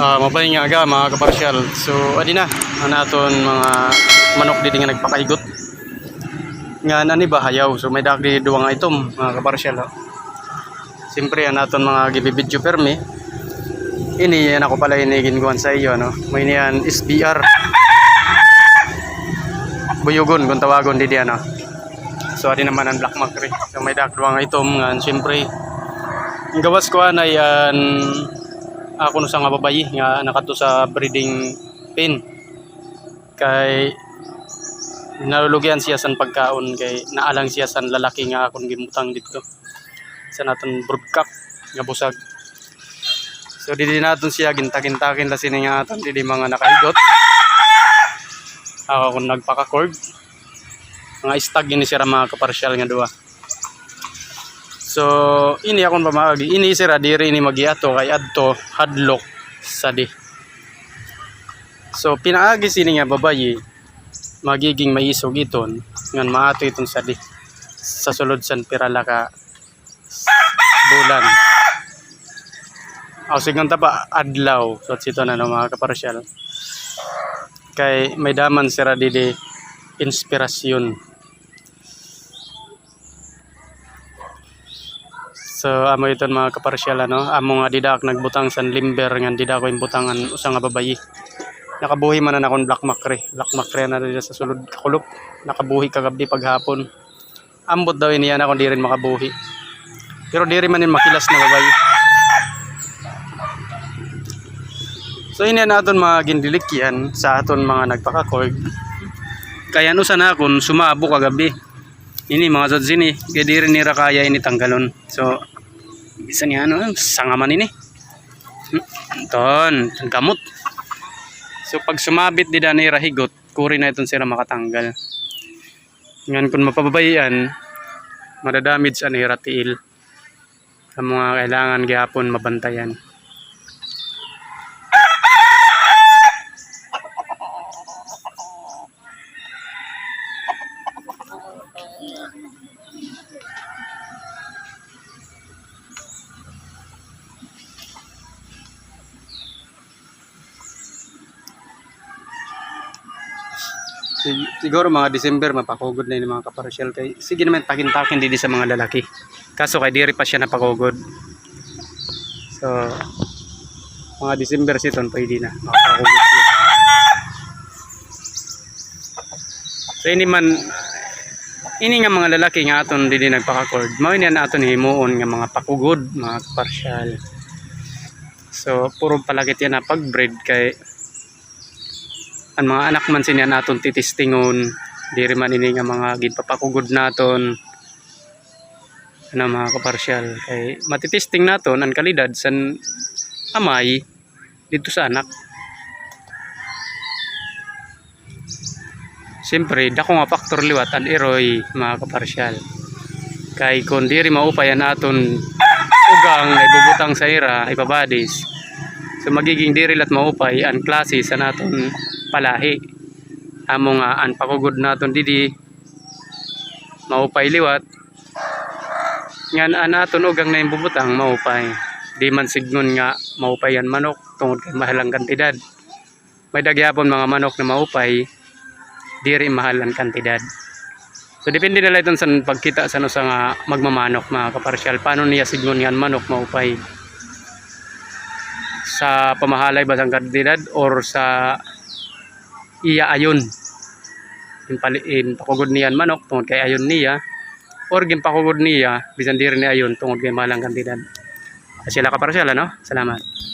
Ah, mabay nga aga mga kaparsyal. So, adi na. Ano aton mga manok didi nga nagpakaigot. Nga nani ba hayaw. So, may dagdi duwa nga itom mga kaparsyal. Oh. Siyempre, ano aton mga gibibidyo permi. Ini, yan ako pala inigin sa iyo. No? May niyan SBR. Buyugon kung tawagon didi ano. So, adi naman ang black macre. So, may dagduwa nga itom. Nga, siyempre, ang gawas ko na yan ako sa nga babayi nga nakato sa breeding pen. Kay nalulugyan siya san pagkaon kay naalang siya san lalaki nga akong gimutang dito. Sa naton broodcock nga busag. So didi naton siya gintakin-takin la sini nga aton didi mga nakaigot ako kung nagpaka-cord mga stag ini sira mga kaparsyal nga duwa So, ini akong pamagi. Ini sira diri ini magiato kay adto hadlok sa di. So, pinaagi sini nga babayi magiging maisog iton ngan maato iton sa di. Sa sulod san pirala ka bulan. Aw sigang taba adlaw. So, sito na no, mga kaparsyal. Kay may daman sira didi inspirasyon. So amo iton mga kaparsyal ano, amo nga didak nagbutang san limber nga dida ko imbutangan usa nga babayi. Nakabuhi man na akong black macre. Black macre na dito sa sulod kakulop. Nakabuhi kagabi paghapon. Ambot daw iniyan ako di rin makabuhi. Pero di rin man yun makilas na babayi. So ini naton mga gindilikyan sa aton mga nagpakakorg. Kaya no sana akon sumabo kagabi. Ini mga zod sini, kaya di rin nira kaya ini tanggalon. So, isa niya ano, sangaman ini. Hmm, Ton, gamot. So, pag sumabit di na nira higot, kuri na itong sira makatanggal. Ngayon kung mapababayan, madadamage ang nira tiil. Ang mga kailangan gihapon mabantayan. Siguro mga December mapakugod na yung mga kaparosyal. Kay sige naman takin-takin didi sa mga lalaki. Kaso kay diri pa siya napakugod. So mga December siton pwede na. Makapakugod siya. So ini man ini nga mga lalaki nga aton didi nagpakacord. Mao ni aton himuon nga mga pakugod mga kaparosyal. So puro palagit yan na pagbreed kay ang mga anak man sinya naton titistingon diri man ini nga mga ginpapakugod naton ano mga kaparsyal kay matitisting naton ang kalidad san amay dito sa anak Siyempre, dako nga faktor liwat ang iroy mga kaparsyal. Kay kung diri maupayan naton ugang ibubutang sa ira, ipabadis. So magiging diri lat maupay ang klase sa naton palahi. Amo nga ang pakugod naton didi maupay liwat. Ngan an aton ugang na ibubutang maupay. Di man signon nga maupayan manok tungod kay mahalang kantidad. May dagyapon mga manok na maupay diri mahal ang kantidad. So depende na lang sa pagkita sa ano sa nga magmamanok mga kaparsyal. Paano niya signon nga ang manok maupay? Sa pamahalay ba sang kantidad or sa iya ayon? Impaliin pakugod niya ang manok tungod kay ayon niya or gimpakugod niya bisan diri ni ayon tungod kay mahalang kantidad. Sila kaparsyal ano? Salamat.